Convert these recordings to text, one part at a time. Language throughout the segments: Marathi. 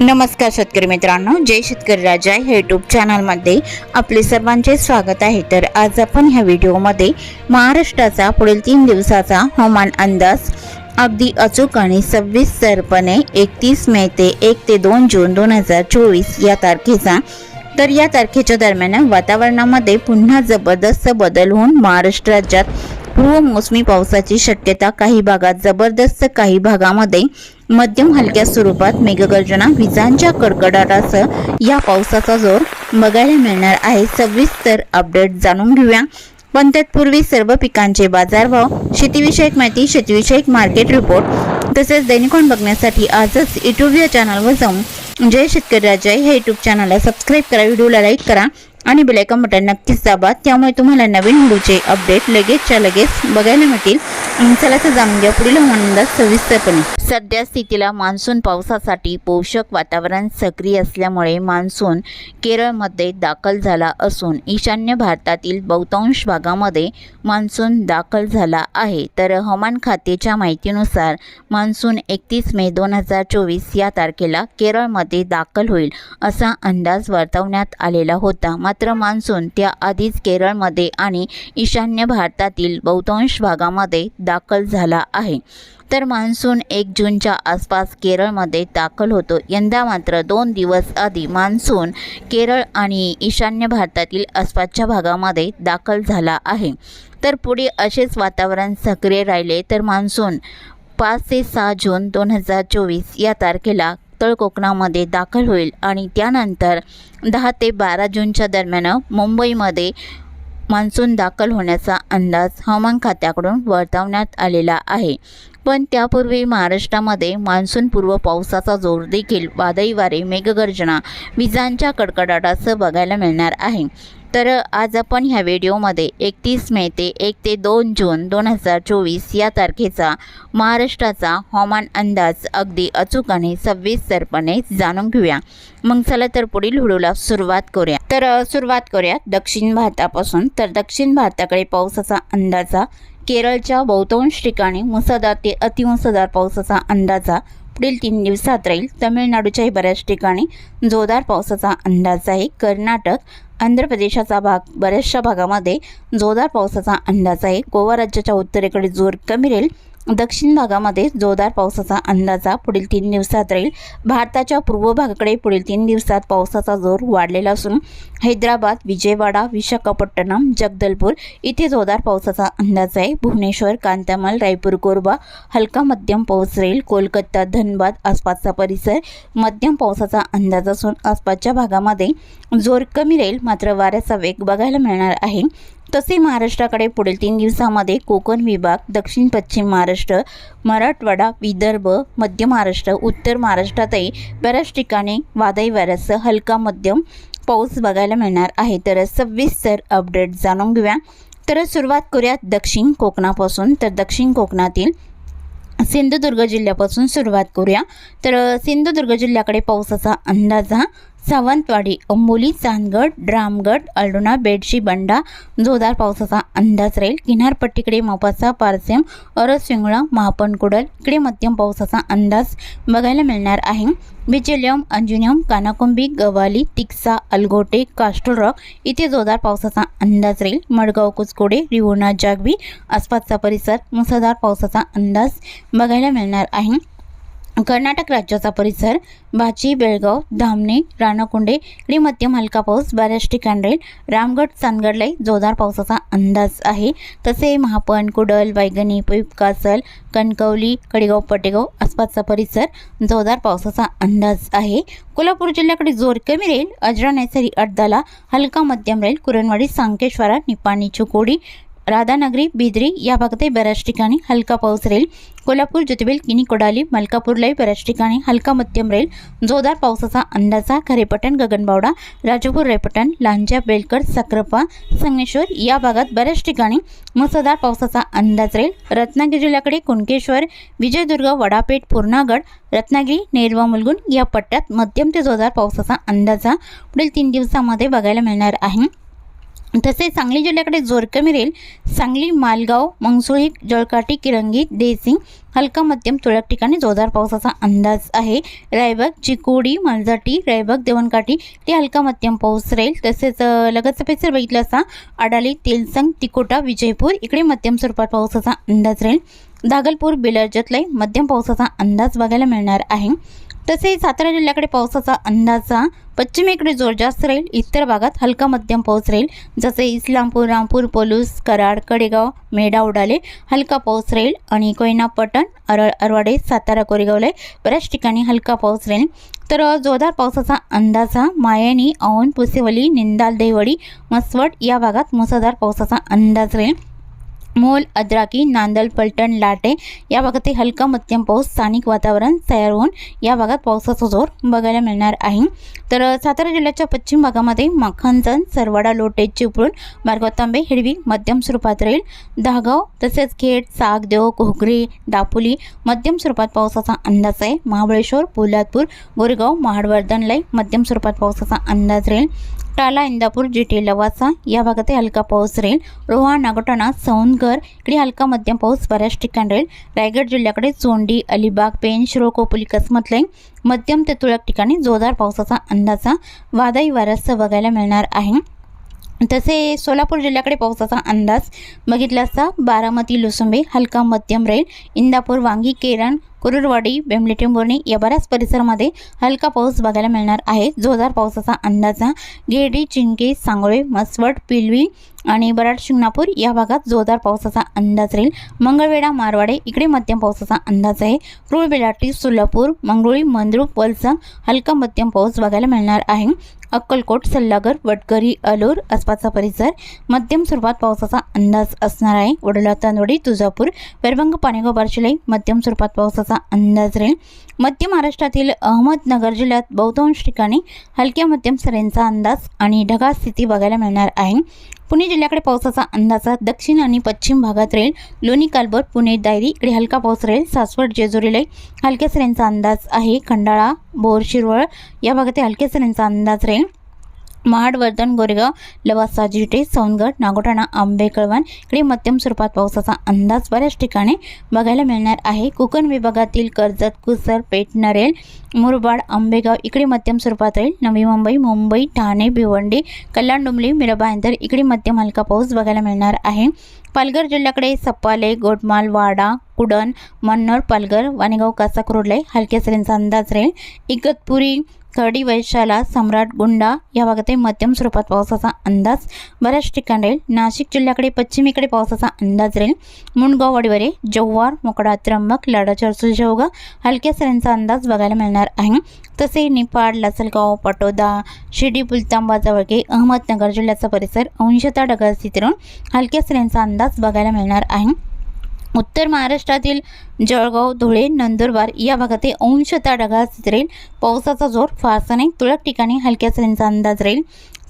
नमस्कार शेतकरी मित्रांनो जय शेतकरी राजा हे यूट्यूब चॅनलमध्ये आपले सर्वांचे स्वागत आहे. तर आज आपण ह्या व्हिडिओमध्ये महाराष्ट्राचा पुढील तीन दिवसाचा हवामान अंदाज अगदी अचूक आणि सव्वीस सरपणे एकतीस मे ते एक ते दोन जून दोन हजार चोवीस या तारखेचा. तर या तारखेच्या दरम्यान वातावरणामध्ये पुन्हा जबरदस्त बदल होऊन महाराष्ट्र राज्यात पूर्व मोसमी पावसाची शक्यता काही भागात जबरदस्त काही भागामध्ये मध्यम हलक्या स्वरूपात मेघगर्जना विजांच्या कडकडाटासह या पावसाचा जोर बघायला मिळणार आहे. सविस्तर अपडेट जाणून घेऊया. पण तत्पूर्वी सर्व पिकांचे बाजारभाव शेतीविषयक माहिती शेतीविषयक मार्केट रिपोर्ट तसेच दैनिकोन बघण्यासाठी आजच युट्यूब या चॅनलवर जाऊन जय शेतकरी राजा हे यूट्यूब चॅनलला सबस्क्राईब करा. व्हिडिओला लाईक करा. आणि बेलायकन बटन नक्कीच दाबा. त्यामुळे तुम्हाला नवीन व्हिडिओचे अपडेट लगेचच्या लगेच बघायला मिळतील. आणि चला तर जाणून घ्या पुढील हवामान अंदाज सविस्तरपणे. सध्या स्थितीला मान्सून पावसासाठी पोषक वातावरण सक्रिय असल्यामुळे मान्सून केरळमध्ये दाखल झाला असून ईशान्य भारतातील बहुतांश भागामध्ये मान्सून दाखल झाला आहे. तर हवामान खात्याच्या माहितीनुसार मान्सून एकतीस मे दोन हजार चोवीस या तारखेला केरळमध्ये दाखल होईल असा अंदाज वर्तवण्यात आलेला होता. मात्र मान्सून त्याआधीच केरळमध्ये आणि ईशान्य भारतातील बहुतांश भागामध्ये दाखल झाला आहे. तर मान्सून एक जूनच्या आसपास केरळमध्ये दाखल होतो. यंदा मात्र दोन दिवस आधी मान्सून केरळ आणि ईशान्य भारतातील आसपासच्या भागामध्ये दाखल झाला आहे. तर पुढे असेच वातावरण सक्रिय राहिले तर मान्सून पाच ते सहा जून दोन हजार चोवीस या तारखेला उत्तर कोकणामध्ये दाखल होईल आणि त्यानंतर दहा ते बारा जूनच्या दरम्यान मुंबईमध्ये मान्सून दाखल होण्याचा अंदाज हवामान खात्याकडून वर्तवण्यात आलेला आहे. पण त्यापूर्वी महाराष्ट्रामध्ये मान्सूनपूर्व पावसाचा जोर देखील वादळी वारे मेघगर्जना विजांच्या कडकडाटासह बघायला मिळणार आहे. तर आज आपण ह्या व्हिडिओमध्ये एकतीस मे ते एक ते दोन जून दोन हजार चोवीस या तारखेचा महाराष्ट्राचा हवामान अंदाज अगदी अचूक आणि सविस्तरपणे जाणून घेऊया. मग चला तर पुढील हुडूला सुरुवात करूया. तर सुरुवात करूया दक्षिण भारतापासून. तर दक्षिण भारताकडे पावसाचा अंदाजा केरळच्या बहुतांश ठिकाणी मुसळधार ते अतिमुसळधार पावसाचा अंदाजा पुढील तीन दिवसात राहील. तमिळनाडूच्याही बऱ्याच ठिकाणी जोरदार पावसाचा अंदाज आहे. कर्नाटक आंध्र प्रदेशाचा भाग बऱ्याचशा भागामध्ये जोरदार पावसाचा अंदाज आहे. गोवा राज्याच्या उत्तरेकडे जोर कमी राहील. दक्षिण भागामध्ये जोरदार पावसाचा अंदाजा पुढील तीन दिवसात राहील. भारताच्या पूर्व भागाकडे पुढील तीन दिवसात पावसाचा जोर वाढलेला असून हैदराबाद विजयवाडा विशाखापट्टणम जगदलपूर इथे जोरदार पावसाचा अंदाज आहे. भुवनेश्वर कांतामल रायपूर कोरबा हलका मध्यम पाऊस राहील. कोलकाता धनबाद आसपासचा परिसर मध्यम पावसाचा अंदाज असून आसपासच्या भागामध्ये जोर कमी राहील. मात्र वाऱ्याचा वेग बघायला मिळणार आहे. तसे महाराष्ट्राकडे पुढील तीन दिवसामध्ये कोकण विभाग दक्षिण पश्चिम महाराष्ट्र मराठवाडा विदर्भ मध्य महाराष्ट्र उत्तर महाराष्ट्रातही बऱ्याच ठिकाणी वादळी वाऱ्यासह हलका मध्यम पाऊस बघायला मिळणार आहे. तर सविस्तर अपडेट जाणून घेऊया. तर सुरुवात करूया दक्षिण कोकणापासून. तर दक्षिण कोकणातील सिंधुदुर्ग जिल्ह्यापासून सुरुवात करूया. तर सिंधुदुर्ग जिल्ह्याकडे पावसाचा अंदाज हा सावंतवाडी अंबोली चांदगड रामगड अल्डोना बेडशी बंडा जोरदार पावसाचा अंदाज राहील. किनारपट्टीकडे मोपासा पारसेम अरसिंगळा महापणकुडल इकडे मध्यम पावसाचा अंदाज बघायला मिळणार आहे. बिचेलियम अंजुनियम कानाकुंबी गवाली तिक्सा अलगोटे कास्टल रॉक इथे जोरदार पावसाचा अंदाज राहील. मडगाव कुचकोडे रिवोना जागवी आसपासचा परिसर मुसळधार पावसाचा अंदाज बघायला मिळणार आहे. कर्नाटक राज्याचा परिसर बाची बेळगाव धामणे राणाकुंडे इकडे मध्यम हलका पाऊस बऱ्याच ठिकाणी राहील रामगड चांदगडलाही जोरदार पावसाचा अंदाज आहे. तसे महापण कुडल वैगणी पुईप कासल कणकवली कडेगाव पटेगाव आसपासचा परिसर जोरदार पावसाचा अंदाज आहे. कोल्हापूर जिल्ह्याकडे जोर कमी राहील. अजरा नैसर्गिक अड्डाला हलका मध्यम राहील. कुरणवाडी सांकेश्वरा निपाणी चुकोडी राधानगरी बिद्री या भागातही बऱ्याच ठिकाणी हलका पाऊस राहील. कोल्हापूर ज्योतिबेल किनी कोडाली मलकापूरलाही बऱ्याच ठिकाणी हलका मध्यम राहील. जोरदार पावसाचा अंदाजा खरेपटण गगनबावडा राजापूर रेपटण लांजा बेलकर सक्रपा संगमेश्वर या भागात बऱ्याच ठिकाणी मुसळधार पावसाचा अंदाज राहील. रत्नागिरी जिल्ह्याकडे कुणकेश्वर विजयदुर्ग वडापेठ पूर्णागड रत्नागिरी नेरवा मुलगुण या पट्ट्यात मध्यम ते जोरदार पावसाचा अंदाजा पुढील तीन दिवसामध्ये बघायला मिळणार आहे. तसेच सांगली जिल्ह्याकडे जोर कमी सांगली मालगाव मंगसुळी जळकाटी किरंगी देसिंग हलका मध्यम तुरळक ठिकाणी जोरदार पावसाचा अंदाज आहे. रायबाग चिकोडी मालजाटी रायबाग देवणकाठी ते हलका मध्यम पाऊस राहील. तसेच लगतचा परिसर बघितला असता अडाली तेलसंग तिकोटा विजयपूर इकडे मध्यम स्वरूपात पावसाचा अंदाज राहील. दागलपूर बिलर्जतलाई मध्यम पावसाचा अंदाज बघायला मिळणार आहे. तसेच सातारा जिल्ह्याकडे पावसाचा अंदाजा पश्चिमेकडे जोर जास्त राहील इतर भागात हलका मध्यम पाऊस राहील. जसे इस्लामपूर रामपूर पोलूस कराड कडेगाव मेढा उडाले हलका पाऊस राहील आणि कोयना पटण अरळ अरवाडे सातारा कोरेगावला बऱ्याच ठिकाणी हलका पाऊस राहील. तर जोरदार पावसाचा अंदाजा मायानी औन पुसेवली निंदाल देवडी मसवड या भागात मुसळधार पावसाचा अंदाज राहील. मोल अद्राकी नांदल पलटण लाटे या भागात हलका मध्यम पाऊस स्थानिक वातावरण तयार होऊन या भागात पावसाचा जोर बघायला मिळणार आहे. तर सातारा जिल्ह्याच्या पश्चिम भागामध्ये माखणजण सरवाडा लोटे चिपळूण मार्गाव तांबे मध्यम स्वरूपात राहील. दहागाव तसेच खेड सागदेव घोगरे दापोली मध्यम स्वरूपात पावसाचा अंदाज आहे. महाबळेश्वर पोलादपूर गोरेगाव महाडवर्धनलाई मध्यम स्वरूपात पावसाचा अंदाज राहील. टाला इंदापूर जिटे लवासा या भागात हलका पाऊस राहील. रोहा नागोटाणा सौंदगर इकडे हलका मध्यम पाऊस बऱ्याच ठिकाणी राहील. रायगड जिल्ह्याकडे चोंडी अलिबाग पेन शिरो कोपोली कसमतलाई मध्यम ते तुरळक ठिकाणी जोरदार पावसाचा अंदाजा वादळी वारस बघायला मिळणार आहे. तसे सोलापूर जिल्ह्याकडे पावसाचा अंदाज बघितला असता बारामती लुसुंबे हलका मध्यम राहील. इंदापूर वांगी केरण कुरुरवाडी बेंबले टेंभुर्णी या बऱ्याच परिसरामध्ये हलका पाऊस बघायला मिळणार आहे. जोरदार पावसाचा अंदाजा गेडी चिंके सांगोळे मसवड पिलवी आणि बराड शिंगणापूर या भागात जोरदार पावसाचा अंदाज राहील. मंगळवेढा मारवाडे इकडे मध्यम पावसाचा अंदाज आहे. रुळ बेलाटी सोलापूर मंगरुळी मंद्रुप वलसंग हलका मध्यम पाऊस बघायला मिळणार आहे. अक्कलकोट सल्लागर वटकरी अलूर आसपासचा परिसर. मध्यम स्वरूपात पावसाचा अंदाज असणार आहे. वडोला तांदोडी तुळजापूर वैरभंग पाणेगाव बार्शिलाई मध्यम स्वरूपात पावसाचा अंदाज राहील. मध्य महाराष्ट्रातील अहमदनगर जिल्ह्यात बहुतांश ठिकाणी हलक्या मध्यम सरींचा अंदाज आणि ढगाळ स्थिती बघायला मिळणार आहे. पुणे जिल्ह्याकडे पावसाचा अंदाज दक्षिण आणि पश्चिम भागात राहील लोणी कालबर पुणे दायरी इकडे हलका पाऊस राहील सासवड जेजुरीला हलक्या सऱ्यांचा अंदाज आहे खंडाळा बोर शिरवळ या भागात हलक्या सऱ्यांचा अंदाज राहील महाड वर्धन गोरेगाव लवासा जिटे सोनगड नागोठाणा आंबेकळवण इकडे मध्यम स्वरूपात पावसाचा अंदाज बऱ्याच ठिकाणी बघायला मिळणार आहे. कोकण विभागातील कर्जत कुसर पेठ नरेल मुरबाड आंबेगाव इकडे मध्यम स्वरूपात राहील. नवी मुंबई मुंबई ठाणे भिवंडी कल्याण डुंबली मिरबांदर इकडे मध्यम हलका पाऊस बघायला मिळणार आहे. पालघर जिल्ह्याकडे सप्पाले गोटमाल वाडा कुडण मन्नर पालघर वाणेगाव कासाकुर्डलाई हलक्या सरींचा अंदाज राहील. इगतपुरी खर्डी वैशाला सम्राट गुंडा या भागात मध्यम स्वरूपात पावसाचा अंदाज बऱ्याच ठिकाणी राहील नाशिक जिल्ह्याकडे पश्चिमेकडे पावसाचा अंदाज राहील मुंडगाव वडीवरे जव्हार मोकडा त्र्यंबक लाडाचर सुलजेवगा हलक्या सरींचा अंदाज बघायला मिळणार आहे तसे निपाड लासलगाव पटोदा शिर्डी पुलतांबा अहमदनगर जिल्ह्याचा परिसर अंशता ढगाळ स्थिती राहून हलक्या सरींचा अंदाज बघायला मिळणार आहे उत्तर महाराष्ट्रातील जळगाव धुळे नंदुरबार या भागात अंशतः ढगाळ स्थिती राहील. पावसाचा जोर फारसा नाही तुरळक ठिकाणी हलक्या सरींचा अंदाज राहील.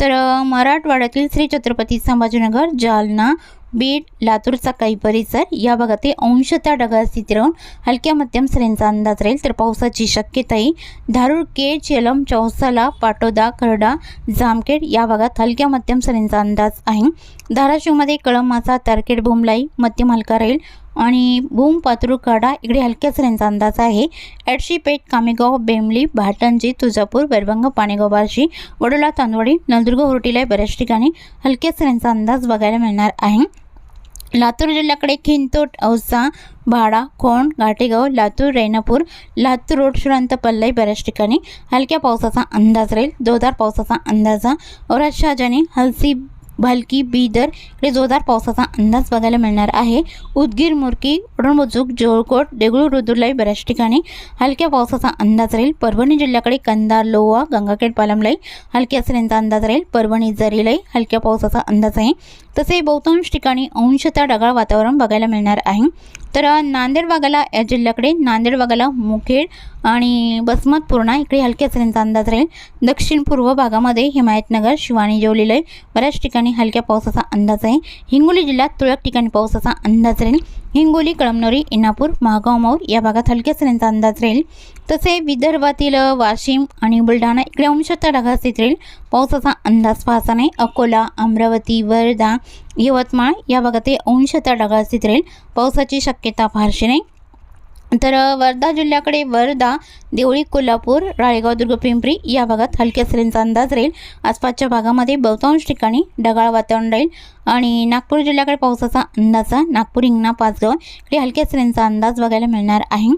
तर मराठवाड्यातील श्री छत्रपती संभाजीनगर जालना बीड लातूरचा काही परिसर या भागात अंशतः ढगाळ स्थिती राहून हलक्या मध्यम सरींचा अंदाज राहील. तर पावसाची शक्यताही धारूर केज चेलम चौसाला पाटोदा खरडा जामखेड या भागात हलक्या मध्यम सरींचा अंदाज आहे. धाराशिवमध्ये कळमाचा तारखेड बुमलाई मध्यम हलका राहील. आणि भूम पात्रुकाडा इकडे हलक्या रेंजचा अंदाज आहे. एडशीपेठ कामेगाव बेमली भाटंजी तुळजापूर बैरभंग पाणेगाव बार्शी वडोला तांदवडी नलदुर्ग होटीला बऱ्याच ठिकाणी हलक्या रेंजचा अंदाज बघायला मिळणार आहे. लातूर जिल्ह्याकडे खिंतोट औसा भाडा खोण घाटेगाव लातूर रेणापूर लातूर रोड शुरांत पल्लाई बऱ्याच ठिकाणी हलक्या पावसाचा अंदाज राहील. जोरदार पावसाचा अंदाज. औरत शहाजाने हलसी भालकी बीदर इकडे जोरदार पावसाचा अंदाज बघायला मिळणार आहे. उदगीर मुरकी उडणबुजुक जोळकोट देगळू रुदुरलाई बऱ्याच ठिकाणी हलक्या पावसाचा अंदाज राहील. परभणी जिल्ह्याकडे कंदार लोहा गंगाखेड पालमलाई हलक्या सरींचा अंदाज राहील. परभणी जरीलाई हलक्या पावसाचा अंदाज आहे. तसे बहुतांश ठिकाणी अंशतः ढगाळ वातावरण बघायला मिळणार आहे. तर नांदेड भागाला या जिल्ह्याकडे नांदेड भागाला मुखेड आणि बसमत पूर्णा इकडे हलक्या सरींचा अंदाज राहील. दक्षिण पूर्व भागामध्ये हिमायतनगर शिवानी जेवलेलं बऱ्याच ठिकाणी हलक्या पावसाचा अंदाज आहे. हिंगोली जिल्ह्यात तुरळक ठिकाणी पावसाचा अंदाज राहील. हिंगोली कळमनोरी इनापूर महागाव मौर या भागात हलक्या सरींचा अंदाज राहील. तसे विदर्भातील वाशिम आणि बुलढाणा इकडे अंशतः ढगास्थित राहील. पावसाचा अंदाज फारसा नाही. अकोला अमरावती वर्धा यवतमाळ या भागात अंशतः ढगास्थित राहील. पावसाची शक्यता फारशी नाही. तर वर्धा जिल्ह्याकडे वर्धा देवळी कोल्हापूर राळेगाव दुर्ग पिंपरी या भागात हलक्या सरींचा अंदाज राहील आसपासच्या भागामध्ये बहुतांश ठिकाणी ढगाळ वातावरण राहील आणि नागपूर जिल्ह्याकडे पावसाचा अंदाज आहे. नागपूर हिंगणा पाचगाव इकडे हलक्या सरींचा अंदाज बघायला मिळणार आहे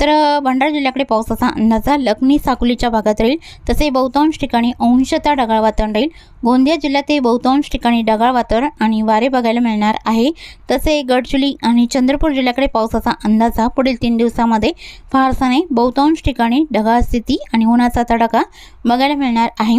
तर भंडारा जिल्ह्याकडे पावसाचा अंदाजा लखनी साकोलीच्या भागात राहील. तसे बहुतांश ठिकाणी अंशतः ढगाळ वातावरण राहील. गोंदिया जिल्ह्यातही बहुतांश ठिकाणी ढगाळ वातावरण आणि वारे बघायला मिळणार आहे. तसे गडचिली आणि चंद्रपूर जिल्ह्याकडे पावसाचा अंदाज हा पुढील तीन दिवसामध्ये फारसा नाही. बहुतांश ठिकाणी ढगाळ स्थिती आणि उन्हाचा तडाखा बघायला मिळणार आहे.